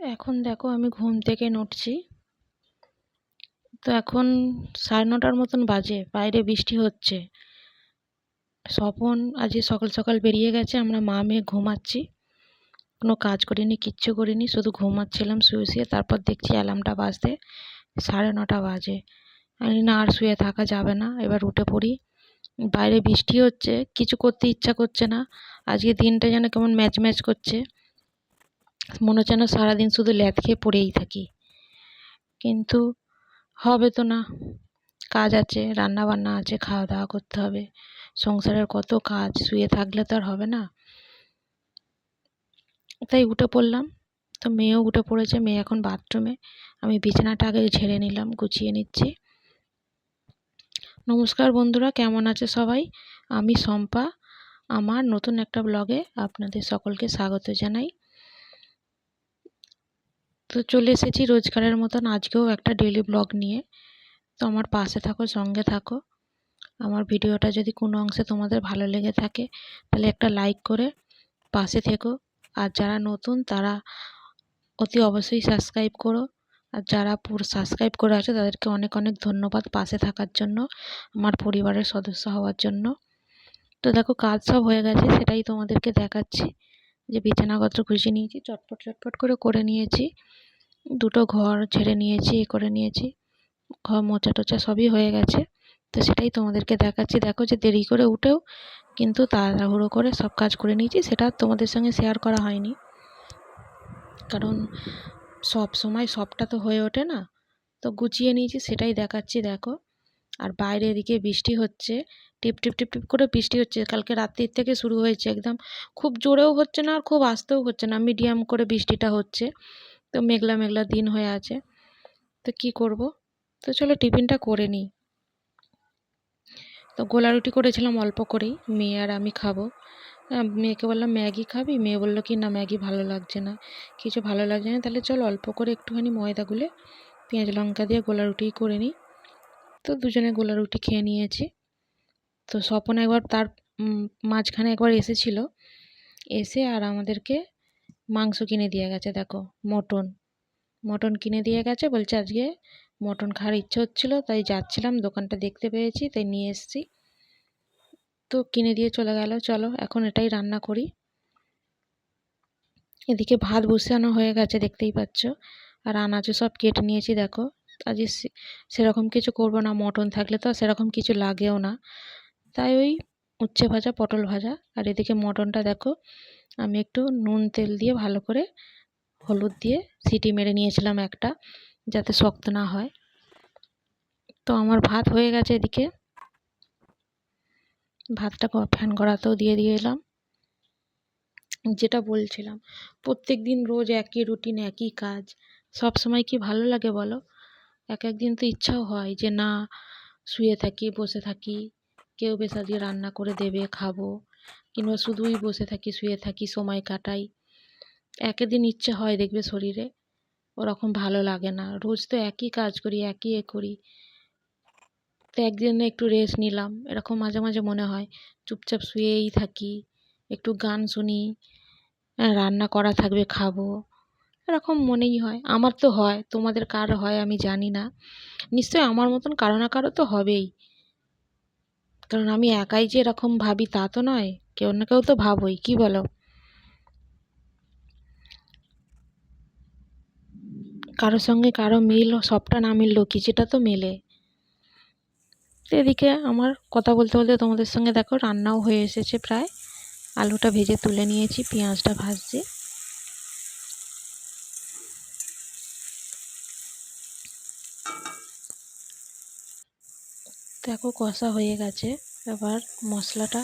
এখন দেখো আমি ঘুম থেকে নড়ছি। তো এখন সাড়ে নটার মতন বাজে, বাইরে বৃষ্টি হচ্ছে। স্বপন আজকে সকাল সকাল বেরিয়ে গেছে, আমরা মা মেয়ে ঘুমাচ্ছি। কোনো কাজ করিনি, কিচ্ছু করিনি, শুধু ঘুমাচ্ছিলাম শুয়ে শুয়ে, তারপর দেখছি অ্যালার্মটা বাজতে সাড়ে নটা বাজে। আমি না আর শুয়ে থাকা যাবে না, এবার উঠে পড়ি। বাইরে বৃষ্টি হচ্ছে, কিছু করতে ইচ্ছা করছে না। আজকে দিনটা যেন কেমন ম্যাচ ম্যাচ করছে। মনে হচ্ছে যেন সারাদিন শুধু ল্যাদ খেয়ে পড়েই থাকি। কিন্তু হবে তো না। কাজ আছে রান্না বান্না আছে খাওয়া দাওয়া করতে হবে। সংসারের কত কাজ, শুয়ে থাকলে তো আর হবে না। তাই উঠে পড়লাম। তো মেয়েও উঠে পড়েছে, মেয়ে এখন বাথরুমে আমি বিছানাটা আগে ঝেড়ে নিলাম, গুছিয়ে নিচ্ছি। নমস্কার বন্ধুরা, কেমন আছে সবাই? আমি শম্পা। আমার নতুন একটা ব্লগে আপনাদের সকলকে স্বাগত জানাই। তো চলে এসেছি রোজগারের মতন। আজকেও একটা ডেলি ব্লগ নিয়ে। তো আমার পাশে থাকো, সঙ্গে থাকো। আমার ভিডিওটা যদি কোনো অংশে তোমাদের ভালো লেগে থাকে, তাহলে একটা লাইক করে পাশে থেকো। আর যারা নতুন, তারা অতি অবশ্যই সাবস্ক্রাইব করো। আর যারা পুরো সাবস্ক্রাইব করে আছে, তাদেরকে অনেক অনেক ধন্যবাদ পাশে থাকার জন্য, আমার পরিবারের সদস্য হওয়ার জন্য। তো দেখো, কাজ সব হয়ে গেছে, সেটাই তোমাদেরকে দেখাচ্ছি। যে বিছানাপত্র গুছিয়ে নিয়েছি, চটপট চটপট করে করে নিয়েছি। দুটো ঘর ছেড়ে নিয়েছি, এ করে নিয়েছি। ঘর মোচা টোচা সবই হয়ে গেছে। তো সেটাই তোমাদেরকে দেখাচ্ছি। দেখো যে দেরি করে উঠেও কিন্তু তাড়াহুড়ো করে সব কাজ করে নিয়েছি। সেটা তোমাদের সঙ্গে শেয়ার করা হয়নি। কারণ সব সময় সবটা তো হয়ে ওঠে না। তো গুছিয়ে নিয়েছি, সেটাই দেখাচ্ছি, দেখো। আর বাইরে এদিকে বৃষ্টি হচ্ছে। টিপ টিপ টিপ টিপ করে বৃষ্টি হচ্ছে। কালকে রাত্রির থেকে শুরু হয়েছে একদম। খুব জোরেও হচ্ছে না আর খুব আস্তেও হচ্ছে না। মিডিয়াম করে বৃষ্টিটা হচ্ছে। তো মেঘলা মেঘলা দিন হয়ে আছে। তো কি করব? তো চলো টিফিনটা করে নিই। তো গোলা রুটি করেছিলাম অল্প করেই। মেয়ে আর আমি খাব। মেয়েকে বললাম, ম্যাগি খাবি? মেয়ে বলল, কি না, ম্যাগি ভালো লাগছে না। কিছু ভালো লাগছে না। তাহলে চল অল্প করে একটুখানি ময়দা গুলে পেঁয়াজ, লঙ্কা দিয়ে গোলা রুটিই করে নিই। তো দুজনে গোলা রুটি খেয়ে নিয়েছি। তো স্বপন একবার তার মাঝখানে একবার এসেছিল। এসে আর আমাদেরকে মাংস কিনে দিয়ে গেছে, দেখো, মটন। মটন কিনে দিয়ে গেছে, বলছে আজকে মটন খাওয়ার ইচ্ছে হচ্ছিল, তাই যাচ্ছিলাম, দোকানটা দেখতে পেয়েছি, তাই নিয়ে এসেছি। তো কিনে দিয়ে চলে গেল, চলো, এখন এটাই রান্না করি। এদিকে ভাত বসানো হয়ে গেছে, দেখতেই পাচ্ছ। আর আনাজও সব কেটে নিয়েছি, দেখো। আজকে সেরকম কিছু করব না, মটন থাকলে তো সেরকম কিছু লাগেও না। তাই ওই উচ্ছে ভাজা, পটল ভাজা, আর এদিকে মটনটা দেখো, আমি একটু নুন তেল দিয়ে ভালো করে হলুদ দিয়ে সিটি মেরে নিয়েছিলাম একটা, যাতে শক্ত না হয়। তো আমার ভাত হয়ে গেছে এদিকে। ভাতটা ফ্যান করাতেও দিয়ে দিয়ে এলাম। যেটা বলছিলাম প্রত্যেক দিন রোজ একই রুটিন, একই কাজ সব সময় কি ভালো লাগে বলো? এক এক দিন তো ইচ্ছাও হয় যে, না, শুয়ে থাকি, বসে থাকি, কেউ বেশ আজকে রান্না করে দেবে, খাব। কিংবা শুধুই বসে থাকি, শুয়ে থাকি, সময় কাটাই। দিন ইচ্ছে হয় দেখবে শরীরে, ওরকম ভালো লাগে না। রোজ তো একই কাজ করি, একই এ করি। তো একদিন একটু রেস্ট নিলাম, এরকম মাঝে মাঝে মনে হয়, চুপচাপ শুয়েই থাকি, একটু গান শুনি রান্না করা থাকবে, খাব। এরকম মনেই হয়। আমার তো হয়, তোমাদের কার হয় আমি জানি না। নিশ্চয়ই আমার মতন কারও না কারও তো হবেই। কারণ আমি একাই যে এরকম ভাবি তা তো নয়, কেউ না কেউ তো ভাবই, কি বলো? কারও সঙ্গে কারও মিল, সবটা না মিললেও কিছুটা তো মেলে। এদিকে আমার কথা বলতে বলতে তোমাদের সঙ্গে দেখো, রান্নাও হয়ে এসেছে প্রায়। আলুটা ভেজে তুলে নিয়েছি, পেঁয়াজটা ভাজছি। দেখো কষা হয়ে গেছে। এবার মশলাটা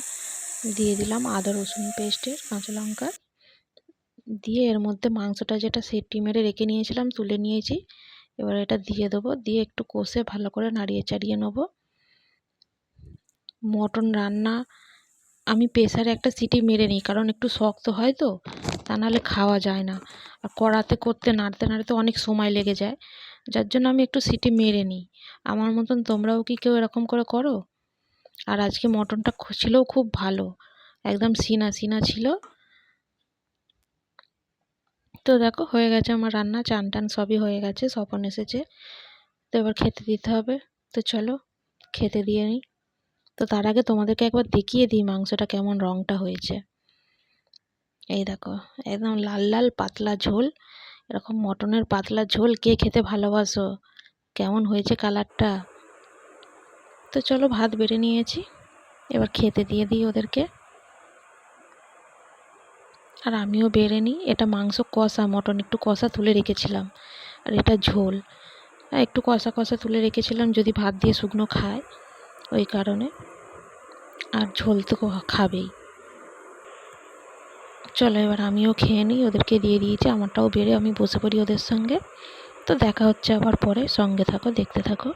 দিয়ে দিলাম আদা, রসুন পেস্টের কাঁচা লঙ্কা। দিয়ে এর মধ্যে মাংসটা যেটা সেটি মেরে রেখে নিয়েছিলাম, তুলে নিয়েছি। এবার এটা দিয়ে দেবো। দিয়ে একটু কষে ভালো করে নাড়িয়ে চাড়িয়ে নেব। মটন রান্না আমি প্রেসারে একটা সিটি মেরে নিই, কারণ একটু শক্ত হয় তো, তা নাহলে খাওয়া যায় না। আর কড়াতে করতে নাড়তে নাড়তে অনেক সময় লেগে যায়, যার জন্য আমি একটু সিটি মেরে নিই। আমার মতন তোমরাও কি কেউ এরকম করে করো? আর আজকে মটনটা ছিলও খুব ভালো, একদম সিনা সিনা ছিল। তো দেখো, হয়ে গেছে আমার রান্না, চান টান সবই হয়ে গেছে, স্বপন এসেছে। তো এবার খেতে দিতে হবে। তো চলো, খেতে দিয়ে নিই। তো তার আগে তোমাদেরকে একবার দেখিয়ে দিই মাংসটা কেমন রঙটা হয়েছে। এই দেখো, একদম লাল লাল পাতলা ঝোল, এরকম মটনের পাতলা ঝোল, কে খেতে ভালোবাসো? কেমন হয়েছে কালারটা? তো চলো ভাত বেড়ে নিয়েছি, এবার খেতে দিয়ে দিই ওদেরকে। আর আমিও বেড়ে নিই, এটা মাংস কষা, মটন একটু কষা তুলে রেখেছিলাম, আর এটা ঝোল। একটু কষা কষা তুলে রেখেছিলাম, যদি ভাত দিয়ে শুকনো খায়। ওই কারণে। আর ঝোল তো খাবেই। চলো এবার আমিও খেয়ে নিই, ওদেরকে দিয়ে দিয়েছি, আমারটাও বেড়ে আমি বসে পড়ি ওদের সঙ্গে। তো দেখা হচ্ছে আবার পরে, সঙ্গে থাকো, দেখতে থাকো।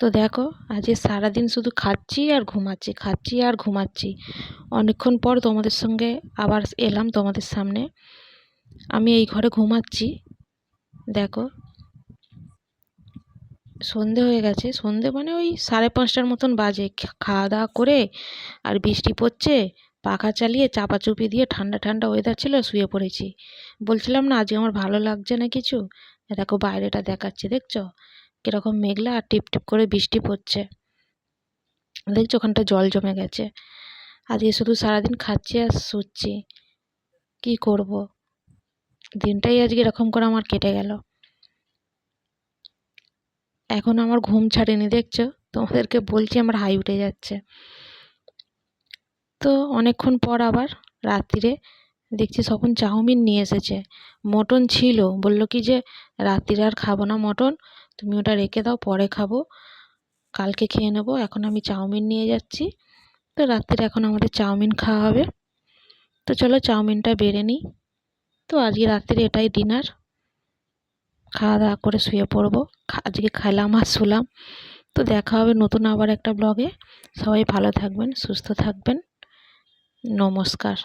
তো দেখো, আজকে সারাদিন শুধু খাচ্ছি আর ঘুমাচ্ছি, খাচ্ছি আর ঘুমাচ্ছি। অনেকক্ষণ পর তোমাদের সঙ্গে আবার এলাম তোমাদের সামনে। আমি এই ঘরে ঘুমাচ্ছি। দেখো সন্ধে হয়ে গেছে। সন্ধে মানে ওই সাড়ে পাঁচটার মতন বাজে। খাওয়া দাওয়া করে আর বৃষ্টি পড়ছে, পাখা চালিয়ে চাপাচুপি দিয়ে ঠান্ডা ঠান্ডা ওয়েদার ছিল, শুয়ে পড়েছি। বলছিলাম না, আজকে আমার ভালো লাগছে না কিছু? দেখো বাইরেটা দেখাচ্ছে, দেখছ? কীরকম মেঘলা আর টিপ টিপ করে বৃষ্টি পড়ছে। দেখছ ওখানটা জল জমে গেছে। আজকে শুধু সারাদিন খাচ্ছি আর শুচ্ছি। কী করব? দিনটাই আজকে এরকম করে আমার কেটে গেল। এখন আমার ঘুম ছাড়েনি, দেখছ? তোমাদেরকে বলছি আমার হাই উঠে যাচ্ছে। তো অনেকক্ষণ পর আবার রাত্রিরে দেখছি তখন চাউমিন নিয়ে এসেছে। মটন ছিল, বলল কি যে রাত্রিরে আর খাব না মটন, তুমি ওটা রেখে দাও, পরে খাব। কালকে খেয়ে নেব, এখন আমি চাউমিন নিয়ে যাচ্ছি। তো রাত্রিরে এখন আমাদের চাউমিন খাওয়া হবে। তো চলো চাউমিনটা বেড়ে নিই। তো আজকে রাত্রিরে এটাই ডিনার। খাওয়া দাওয়া করে শুয়ে পড়ব। আজকে খেলাম আর শুলাম। তো দেখা হবে নতুন আবার একটা ব্লগে। সবাই ভালো থাকবেন, সুস্থ থাকবেন। নমস্কার।